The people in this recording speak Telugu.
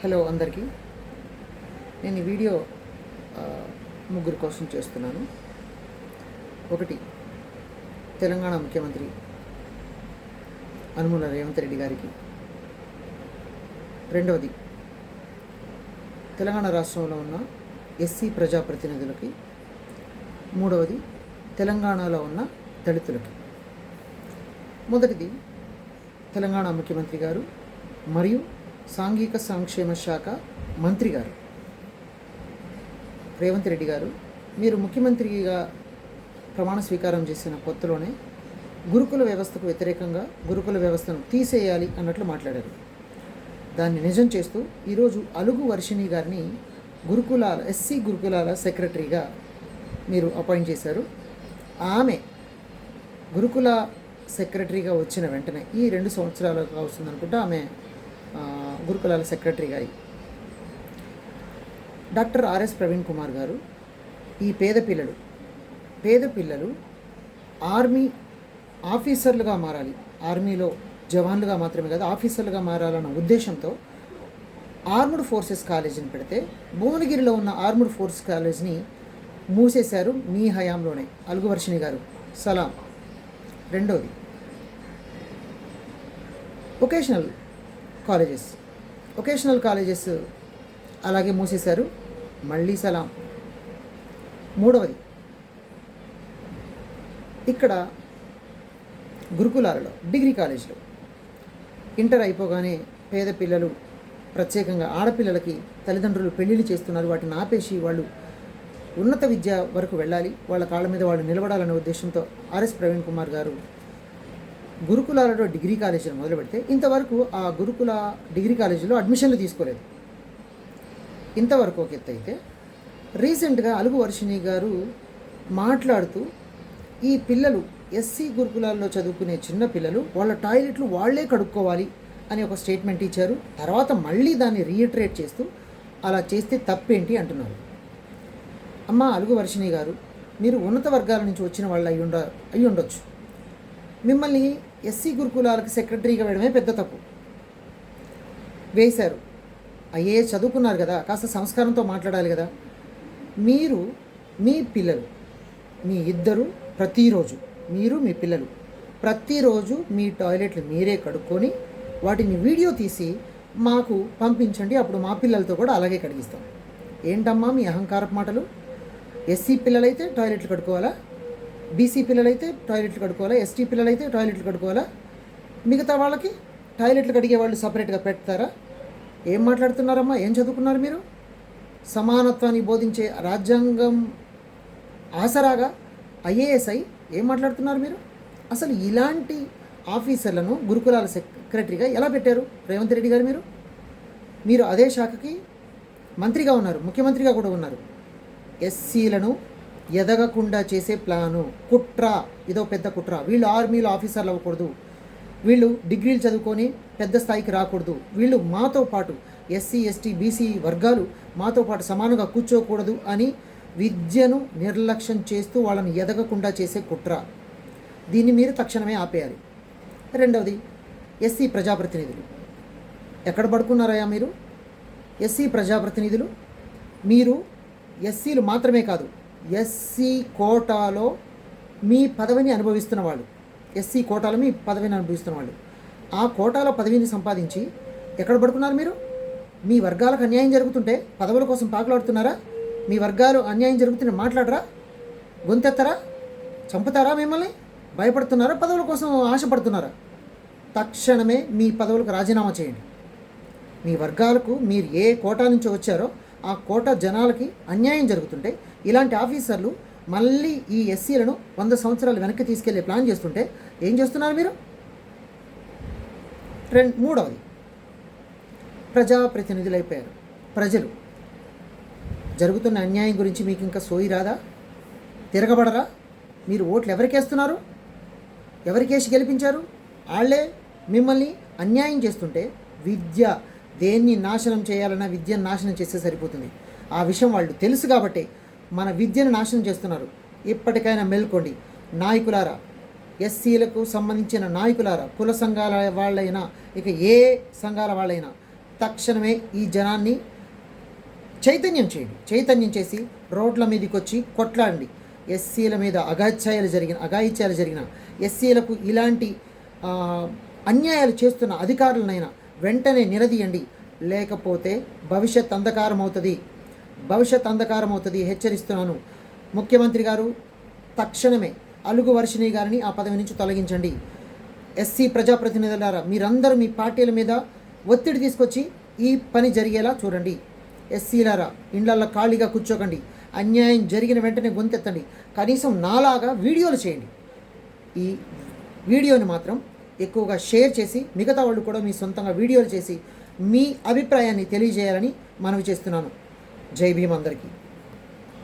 హలో అందరికీ. నేను ఈ వీడియో ముగ్గురు కోసం చేస్తున్నాను. ఒకటి తెలంగాణ ముఖ్యమంత్రి అనుముల రేవంత్ రెడ్డి గారికి. రెండవది తెలంగాణ రాష్ట్రంలో ఉన్న ఎస్సీ ప్రజాప్రతినిధులకి. మూడవది తెలంగాణలో ఉన్న దళితులకి. మొదటిది తెలంగాణ ముఖ్యమంత్రి గారు మరియు సాంఘిక సంక్షేమ శాఖ మంత్రి గారు. రేవంత్ రెడ్డి గారు మీరు ముఖ్యమంత్రిగా ప్రమాణ స్వీకారం చేసిన కొత్తలోనే గురుకుల వ్యవస్థకు వ్యతిరేకంగా గురుకుల వ్యవస్థను తీసేయాలి అన్నట్లు మాట్లాడారు. దాన్ని నిజం చేస్తూ ఈరోజు అలుగు వర్షిణి గారిని గురుకులాల ఎస్సీ గురుకులాల సెక్రటరీగా మీరు అపాయింట్ చేశారు. ఆమె గురుకుల సెక్రటరీగా వచ్చిన వెంటనే ఈ రెండు సంవత్సరాలకు వస్తుంది అనుకుంటా ఆమె గురుకులాల సెక్రటరీ గారి. డాక్టర్ ఆర్ఎస్ ప్రవీణ్ కుమార్ గారు ఈ పేద పిల్లలు పేద పిల్లలు ఆర్మీ ఆఫీసర్లుగా మారాలి. ఆర్మీలో జవాన్లుగా మాత్రమే కాదు ఆఫీసర్లుగా మారాలన్న ఉద్దేశంతో ఆర్ముడ్ ఫోర్సెస్ కాలేజీని పెడితే భువనగిరిలో ఉన్న ఆర్ముడ్ ఫోర్స్ కాలేజ్ని మూసేశారు మీ హయాంలోనే. అలుగువర్షిణి గారు సలాం. రెండోది వొకేషనల్ కాలేజెస్. వొకేషనల్ కాలేజెస్ అలాగే మూసేశారు. మళ్ళీ సలాం. మూడవది. ఇక్కడ గురుకులాలలో డిగ్రీ కాలేజీలో ఇంటర్ అయిపోగానే పేద పిల్లలు ప్రత్యేకంగా ఆడపిల్లలకి తల్లిదండ్రులు పెళ్ళిళ్ళు చేస్తున్నారు. వాటిని ఆపేసి వాళ్ళు ఉన్నత విద్య వరకు వెళ్ళాలి. వాళ్ళ కాళ్ళ మీద వాళ్ళు నిలబడాలనే ఉద్దేశంతో ఆర్ఎస్ ప్రవీణ్ కుమార్ గారు గురుకులాలలో డిగ్రీ కాలేజీలు మొదలు పెడితే ఇంతవరకు ఆ గురుకుల డిగ్రీ కాలేజీలో అడ్మిషన్లు తీసుకోలేదు. ఇంతవరకు ఒక ఎత్తు అయితే రీసెంట్గా అలుగు వర్షిణి గారు మాట్లాడుతూ ఈ పిల్లలు ఎస్సీ గురుకులాల్లో చదువుకునే చిన్న పిల్లలు వాళ్ళ టాయిలెట్లు వాళ్ళే కడుక్కోవాలి అని ఒక స్టేట్మెంట్ ఇచ్చారు. తర్వాత మళ్ళీ దాన్ని రీఇటరేట్ చేస్తూ అలా చేస్తే తప్పేంటి అంటున్నారు. అమ్మ అలుగు వర్షిణి గారు మీరు ఉన్నత వర్గాల నుంచి వచ్చిన వాళ్ళు అయ్యుండ అయ్యుండొచ్చు మిమ్మల్ని ఎస్సీ గురుకులాలకు సెక్రటరీగా వేయడమే పెద్ద తప్పు. వేశారు. అయ్యే చదువుకున్నారు కదా కాస్త సంస్కారంతో మాట్లాడాలి కదా. మీరు మీ పిల్లలు మీ ఇద్దరు ప్రతిరోజు మీరు మీ పిల్లలు ప్రతిరోజు మీ టాయిలెట్లు మీరే కడుక్కొని వాటిని వీడియో తీసి మాకు పంపించండి అప్పుడు మా పిల్లలతో కూడా అలాగే కడిగిస్తాం. ఏంటమ్మా మీ అహంకారపు మాటలు? ఎస్సీ పిల్లలైతే టాయిలెట్లు కడుక్కోవాలా? బీసీ పిల్లలైతే టాయిలెట్లు కడుక్కోవాలా ఎస్టీ పిల్లలైతే టాయిలెట్లు కడుక్కోవాలా? మిగతా వాళ్ళకి టాయిలెట్లు కడిగే వాళ్ళు సపరేట్గా పెడతారా? ఏం మాట్లాడుతున్నారమ్మా? ఏం చదువుకున్నారు మీరు? సమానత్వాన్ని బోధించే రాజ్యాంగం ఆసరాగా ఐఏఎస్ అయి ఏం మాట్లాడుతున్నారు మీరు? అసలు ఇలాంటి ఆఫీసర్లను గురుకులాల సెక్రటరీగా ఎలా పెట్టారు రేవంత్ రెడ్డి గారు మీరు? మీరు అదే శాఖకి మంత్రిగా ఉన్నారు ముఖ్యమంత్రిగా కూడా ఉన్నారు. ఎస్సీలను ఎదగకుండా చేసే ప్లాను. కుట్ర. ఇదో పెద్ద కుట్ర. వీళ్ళు ఆర్మీలో ఆఫీసర్లు అవ్వకూడదు. వీళ్ళు డిగ్రీలు చదువుకొని పెద్ద స్థాయికి రాకూడదు. వీళ్ళు మాతో పాటు ఎస్సీ ఎస్టీ బీసీ వర్గాలు మాతో పాటు సమానంగా కూర్చోకూడదు అని విద్యను నిర్లక్ష్యం చేస్తూ వాళ్ళని ఎదగకుండా చేసే కుట్ర. దీన్ని మీరు తక్షణమే ఆపేయాలి. రెండవది ఎస్సీ ప్రజాప్రతినిధులు. ఎక్కడ పడుకున్నారయ్యా మీరు? ఎస్సీ ప్రజాప్రతినిధులు? మీరు ఎస్సీలు మాత్రమే కాదు ఎస్సీ కోటాలో మీ పదవిని అనుభవిస్తున్న వాళ్ళు. ఎస్సీ కోటాలో మీ పదవిని అనుభవిస్తున్న వాళ్ళు. ఆ కోటాలో పదవిని సంపాదించి ఎక్కడ పడుకున్నారు మీరు? మీ వర్గాలకు అన్యాయం జరుగుతుంటే పదవుల కోసం పాకులాడుతున్నారా? మీ వర్గాలు అన్యాయం జరుగుతుంటే మాట్లాడరా? గొంతెత్తరా? చంపుతారా మిమ్మల్ని? భయపడుతున్నారా? పదవుల కోసం ఆశపడుతున్నారా? తక్షణమే మీ పదవులకు రాజీనామా చేయండి. మీ వర్గాలకు మీరు ఏ కోటా నుంచి వచ్చారో ఆ కోట జనాలకి అన్యాయం జరుగుతుంటే ఇలాంటి ఆఫీసర్లు మళ్ళీ ఈ ఎస్సీలను వంద సంవత్సరాలు వెనక్కి తీసుకెళ్ళే ప్లాన్ చేస్తుంటే ఏం చేస్తున్నారు మీరు? రెండు మూడవది. ప్రజాప్రతినిధులు అయిపోయారు ప్రజలు. జరుగుతున్న అన్యాయం గురించి మీకు ఇంకా సోయి రాదా? తిరగబడరా? మీరు ఓట్లు ఎవరికేస్తున్నారు? ఎవరికేసి గెలిపించారు? వాళ్ళే మిమ్మల్ని అన్యాయం చేస్తుంటే విద్య దేన్ని నాశనం చేయాలన్నా విద్యను నాశనం చేస్తే సరిపోతుంది. ఆ విషయం వాళ్ళు తెలుసు కాబట్టి మన విద్యను నాశనం చేస్తున్నారు. ఇప్పటికైనా మేల్కోండి. నాయకులారా ఎస్సీలకు సంబంధించిన నాయకులారా కుల సంఘాల వాళ్ళైనా ఇక ఏ సంఘాల వాళ్ళైనా తక్షణమే ఈ జనాన్ని చైతన్యం చేయండి. చైతన్యం చేసి రోడ్ల మీదకి వచ్చి కొట్లాడండి. ఎస్సీల మీద అగాత్యాలు జరిగిన అగాయిత్యాలు జరిగిన ఎస్సీలకు ఇలాంటి అన్యాయాలు చేస్తున్న అధికారులనైనా వెంటనే నిలదీయండి. లేకపోతే భవిష్యత్ అంధకారం అవుతుంది భవిష్యత్ అంధకారం అవుతుంది హెచ్చరిస్తున్నాను. ముఖ్యమంత్రి గారు తక్షణమే అలుగు వర్షిణి గారిని ఆ పదవి నుంచి తొలగించండి. ఎస్సీ ప్రజాప్రతినిధులారా మీరందరూ మీ పార్టీల మీద ఒత్తిడి తీసుకొచ్చి ఈ పని జరిగేలా చూడండి. ఎస్సీలారా ఇండ్లల్లో ఖాళీగా కూర్చోకండి. అన్యాయం జరిగిన వెంటనే గొంతెత్తండి. కనీసం నాలాగా వీడియోలు చేయండి. ఈ వీడియోని మాత్రం ఎక్కువగా షేర్ చేసి మిగతా వాళ్ళు కూడా మీ సొంతంగా వీడియోలు చేసి మీ అభిప్రాయాన్ని తెలియజేయాలని మనవి చేస్తున్నాను. జై భీమ్ అందరికీ